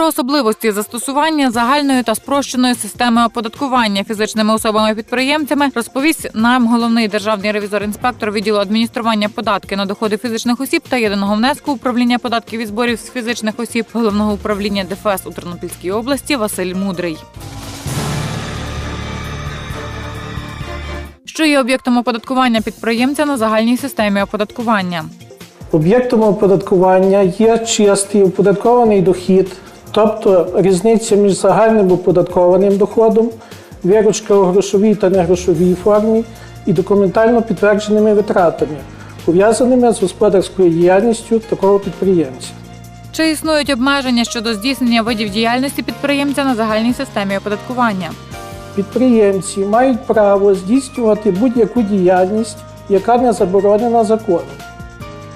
Про особливості застосування загальної та спрощеної системи оподаткування фізичними особами-підприємцями розповість нам головний державний ревізор-інспектор відділу адміністрування податки на доходи фізичних осіб та єдиного внеску управління податків і зборів з фізичних осіб головного управління ДФС у Тернопільській області Василь Мудрий. Що є об'єктом оподаткування підприємця на загальній системі оподаткування? Об'єктом оподаткування є чистий оподаткований дохід, тобто різниця між загальним оподаткованим доходом, виручка у грошовій та негрошовій формі і документально підтвердженими витратами, пов'язаними з господарською діяльністю такого підприємця. Чи існують обмеження щодо здійснення видів діяльності підприємця на загальній системі оподаткування? Підприємці мають право здійснювати будь-яку діяльність, яка не заборонена законом.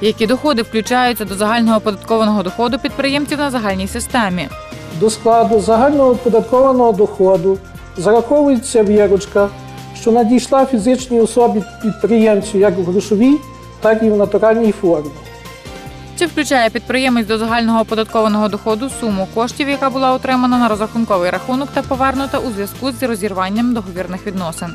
Які доходи включаються до загального оподаткованого доходу підприємців на загальній системі? До складу загального оподаткованого доходу зараховується виручка, що надійшла фізичній особі підприємцю як в грошовій, так і в натуральній формі. Чи включає підприємець до загального оподаткованого доходу суму коштів, яка була отримана на розрахунковий рахунок та повернута у зв'язку з розірванням договірних відносин?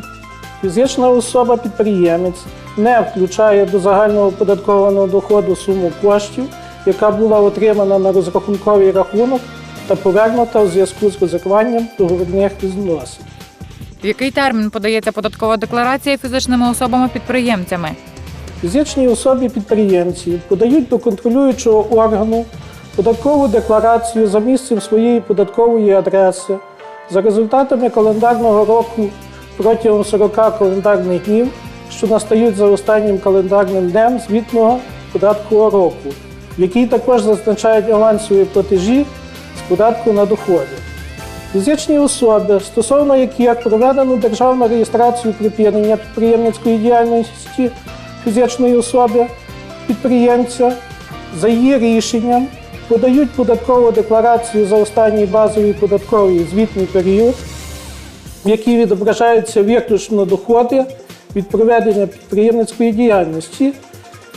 Фізична особа-підприємець не включає до загального оподаткованого доходу суму коштів, яка була отримана на розрахунковий рахунок та повернута у зв'язку з розірванням договірних відносин. В який термін подається податкова декларація фізичними особами-підприємцями? Фізичні особі-підприємці подають до контролюючого органу податкову декларацію за місцем своєї податкової адреси за результатами календарного року протягом 40 календарних днів, що настають за останнім календарним днем звітного податкового року, в якій також зазначають авансові платежі з податку на доходи. Фізичні особи, стосовно яких проведено державну реєстрацію припинення підприємницької діяльності фізичної особи підприємця, за її рішенням подають податкову декларацію за останній базовий податковий звітний період, в якій відображаються виключно доходи від проведення підприємницької діяльності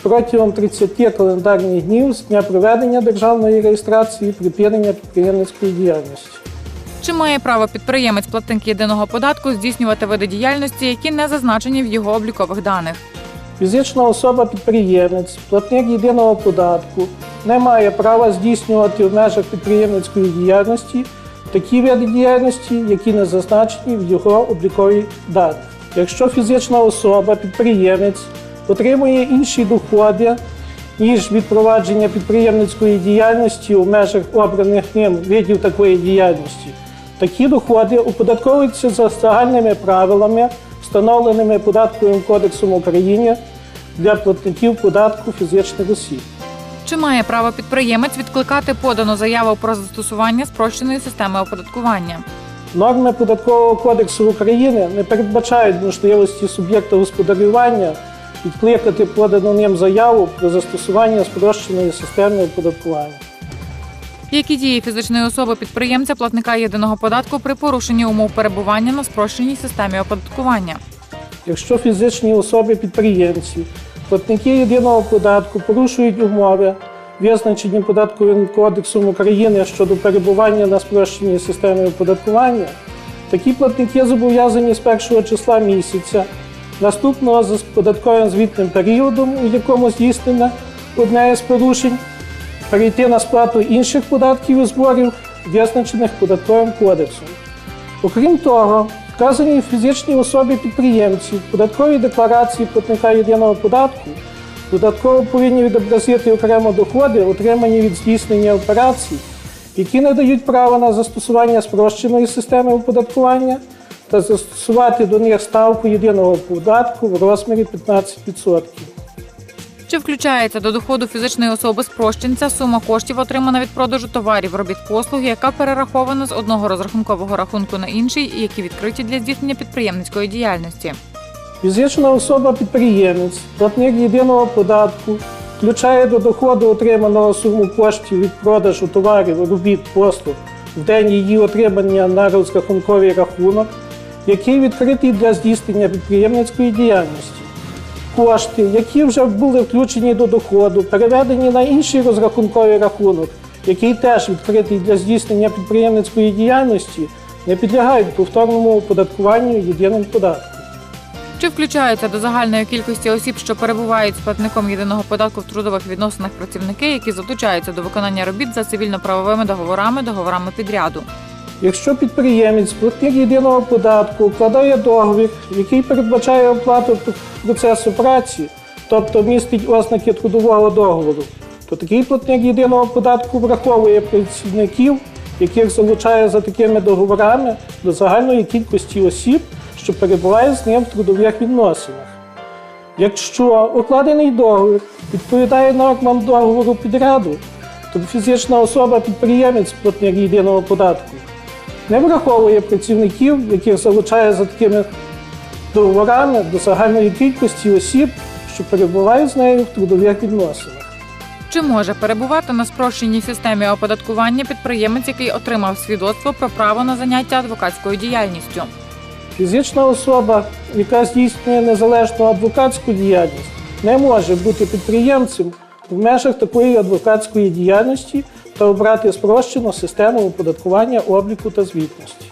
протягом 30 календарних днів з дня проведення державної реєстрації припинення підприємницької діяльності. Чи має право підприємець платник єдиного податку здійснювати види діяльності, які не зазначені в його облікових даних? Фізична особа-підприємець, платник єдиного податку не має права здійснювати в межах підприємницької діяльності такі види діяльності, які не зазначені в його обліковій даних. Якщо фізична особа-підприємець отримує інші доходи, ніж від провадження підприємницької діяльності у межах обраних ним видів такої діяльності, такі доходи оподатковуються за загальними правилами, встановленими податковим кодексом України для платників податку фізичних осіб. Чи має право підприємець відкликати подану заяву про застосування спрощеної системи оподаткування? Норми податкового кодексу України не передбачають можливості суб'єкта господарювання відкликати подану ним заяву про застосування спрощеної системи оподаткування. Які дії фізичної особи підприємця платника єдиного податку при порушенні умов перебування на спрощеній системі оподаткування? Якщо фізичні особи-підприємці, платники єдиного податку порушують умови, визначені податковим кодексом України щодо перебування на спрощеній системі оподаткування, такі платники зобов'язані з першого числа місяця, наступного за податковим звітним періодом, у якому здійснено одне із порушень, перейти на сплату інших податків і зборів, визначених податковим кодексом. Окрім того, вказані фізичні особі підприємці в податковій декларації платника єдиного податку додатково повинні відобразити окремо доходи, отримані від здійснення операцій, які не дають права на застосування спрощеної системи оподаткування та застосувати до них ставку єдиного податку в розмірі 15%. Чи включається до доходу фізичної особи спрощенця сума коштів, отримана від продажу товарів, робіт послуги, яка перерахована з одного розрахункового рахунку на інший, і які відкриті для здійснення підприємницької діяльності? Фізична особа-підприємець, платник єдиного податку, включає до доходу отриманого суму коштів від продажу товарів, робіт, послуг в день її отримання на розрахунковий рахунок, який відкритий для здійснення підприємницької діяльності. Кошти, які вже були включені до доходу, переведені на інший розрахунковий рахунок, який теж відкритий для здійснення підприємницької діяльності, не підлягають повторному оподаткуванню єдиним податком. Чи включаються до загальної кількості осіб, що перебувають з платником єдиного податку в трудових відносинах працівники, які залучаються до виконання робіт за цивільно-правовими договорами, договорами підряду? Якщо підприємець, платник єдиного податку, укладає договір, який передбачає оплату процесу праці, тобто містить ознаки трудового договору, то такий платник єдиного податку враховує працівників, яких залучає за такими договорами до загальної кількості осіб, що перебувають з ним в трудових відносинах. Якщо укладений договір відповідає нормам договору підряду, то фізична особа-підприємець платник єдиного податку не враховує працівників, яких залучає за такими договорами до загальної кількості осіб, що перебувають з нею в трудових відносинах. Чи може перебувати на спрощеній системі оподаткування підприємець, який отримав свідоцтво про право на заняття адвокатською діяльністю? Фізична особа, яка здійснює незалежну адвокатську діяльність, не може бути підприємцем в межах такої адвокатської діяльності та обрати спрощену систему оподаткування обліку та звітності.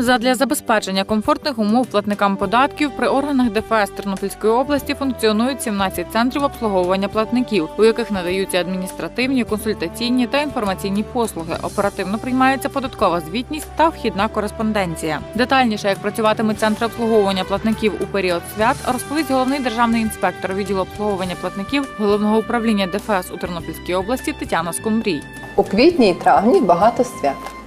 Задля забезпечення комфортних умов платникам податків при органах ДФС Тернопільської області функціонують 17 центрів обслуговування платників, у яких надаються адміністративні, консультаційні та інформаційні послуги. Оперативно приймається податкова звітність та вхідна кореспонденція. Детальніше, як працюватимуть центри обслуговування платників у період свят, розповість головний державний інспектор відділу обслуговування платників головного управління ДФС у Тернопільській області Тетяна Скумбрій. У квітні і травні багато свят.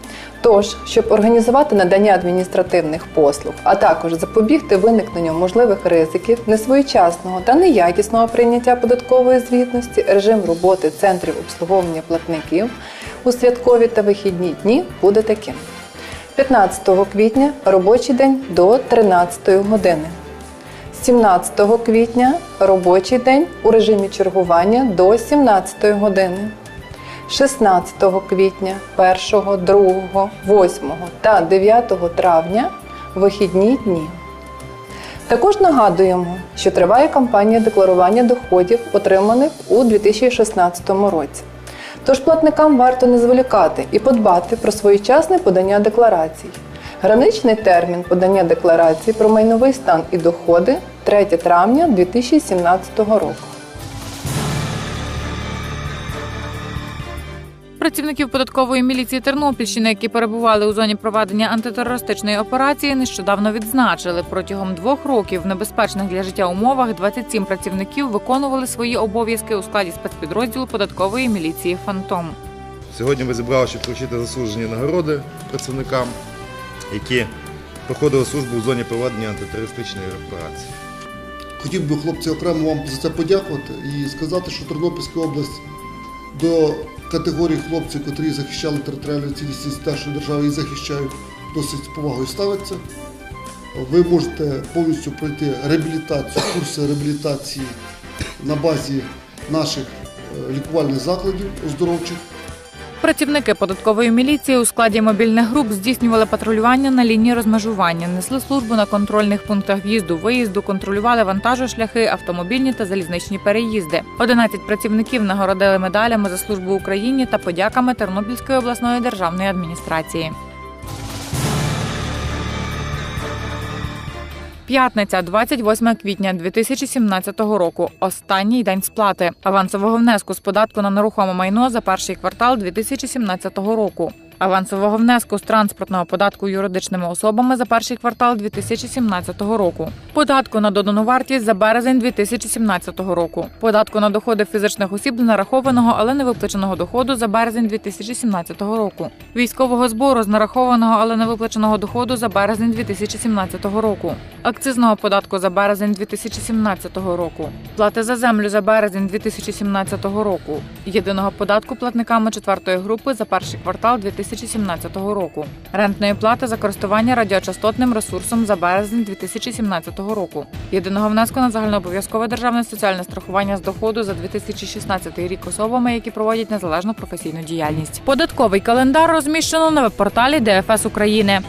Тож, щоб організувати надання адміністративних послуг, а також запобігти виникненню можливих ризиків несвоєчасного та неякісного прийняття податкової звітності, режим роботи центрів обслуговування платників у святкові та вихідні дні буде таким: 15 квітня робочий день до 13 години. 17 квітня робочий день у режимі чергування до 17 години. 16 квітня, 1, 2, 8 та 9 травня вихідні дні. Також нагадуємо, що триває кампанія декларування доходів, отриманих у 2016 році. Тож платникам варто не зволікати і подбати про своєчасне подання декларацій. Граничний термін подання декларацій про майновий стан і доходи 3 травня 2017 року. Працівників податкової міліції Тернопільщини, які перебували у зоні проведення антитерористичної операції, нещодавно відзначили протягом двох років в небезпечних для життя умовах 27 працівників виконували свої обов'язки у складі спецпідрозділу податкової міліції Фантом. Сьогодні ми зібрали, щоб вручити заслужені нагороди працівникам, які проходили службу у зоні проведення антитерористичної операції. Хотів би, хлопці, окремо вам за це подякувати і сказати, що Тернопільська область до категорії хлопців, котрі захищали територіальну цілісність нашої держави і захищають, досить повагою ставиться. Ви можете повністю пройти реабілітацію, курси реабілітації на базі наших е, лікувальних закладів оздоровчих. Працівники податкової міліції у складі мобільних груп здійснювали патрулювання на лінії розмежування, несли службу на контрольних пунктах в'їзду, виїзду, контролювали вантажошляхи, автомобільні та залізничні переїзди. 11 працівників нагородили медалями за службу Україні та подяками Тернопільської обласної державної адміністрації. П'ятниця, 28 квітня 2017 року. Останній день сплати авансового внеску з податку на нерухоме майно за перший квартал 2017 року. Авансового внеску з транспортного податку юридичними особами за перший квартал 2017 року. Податку на додану вартість за березень 2017 року. Податку на доходи фізичних осіб з нарахованого, але не виплаченого доходу за березень 2017 року. Військового збору з нарахованого, але не виплаченого доходу за березень 2017 року. Акцизного податку за березень 2017 року. Плати за землю за березень 2017 року. Єдиного податку платниками четвертої групи за перший квартал 2017 2017 року, рентної плати за користування радіочастотним ресурсом за березень 2017 року, єдиного внеску на загальнообов'язкове державне соціальне страхування з доходу за 2016 рік особами, які проводять незалежну професійну діяльність. Податковий календар розміщено на веб-порталі ДФС України.